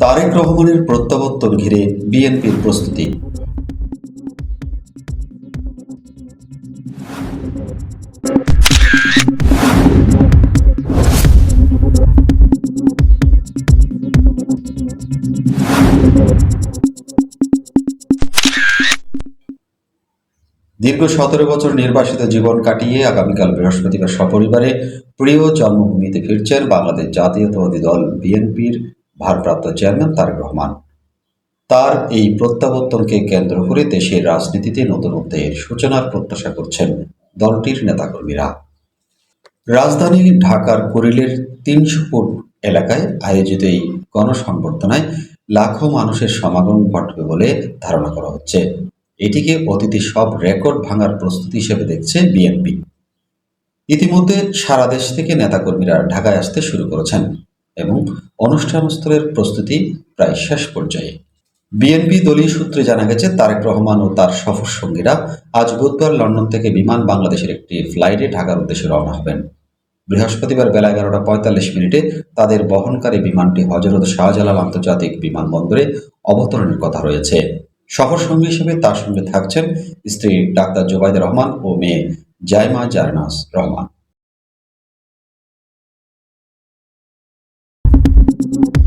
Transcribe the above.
তারেক রহমানের প্রত্যাবর্তন ঘিরে বিএনপির প্রস্তুতি। দীর্ঘ সতেরো বছর নির্বাসিত জীবন কাটিয়ে আগামীকাল বৃহস্পতিবার সপরিবারে প্রিয় জন্মভূমিতে ফিরছেন বাংলাদেশ জাতীয়তাবাদী দল বিএনপির ভারপ্রাপ্ত চেয়ারম্যান তারেক রহমান। তার এই প্রত্যাবর্তনকে কেন্দ্র করে দেশের রাজনীতিতে নতুন অধ্যায়ের সূচনার প্রত্যাশা করছেন দলটির নেতাকর্মীরা। রাজধানী ঢাকার কুড়িলের তিনশো ফুট এলাকায় আয়োজিত এই গণসংবর্ধনায় লাখো মানুষের সমাগম ঘটবে বলে ধারণা করা হচ্ছে। এটিকে অতীতে সব রেকর্ড ভাঙার প্রস্তুতি হিসেবে দেখছে বিএনপি। ইতিমধ্যে সারা দেশ থেকে নেতাকর্মীরা ঢাকায় আসতে শুরু করেছেন। এবং অনুষ্ঠানস্থলের প্রস্তুতি প্রায় শেষ পর্যায়ে। বিএনপি দলীয় সূত্রে জানা গেছে, তারেক রহমান ও তার সফর সঙ্গীরা আজ বুধবার লন্ডন থেকে বিমান বাংলাদেশের একটি ফ্লাইটে ঢাকার উদ্দেশ্যে রওনা হবেন। বৃহস্পতিবার বেলা এগারোটা পঁয়তাল্লিশ মিনিটে তাদের বহনকারী বিমানটি হজরত শাহজালাল আন্তর্জাতিক বিমানবন্দরে অবতরণের কথা রয়েছে। সফর সঙ্গী হিসেবে তার সঙ্গে থাকছেন স্ত্রী ডাক্তার জোবাইদ রহমান ও মেয়ে জাইমা জারনাস রহমান। thank you.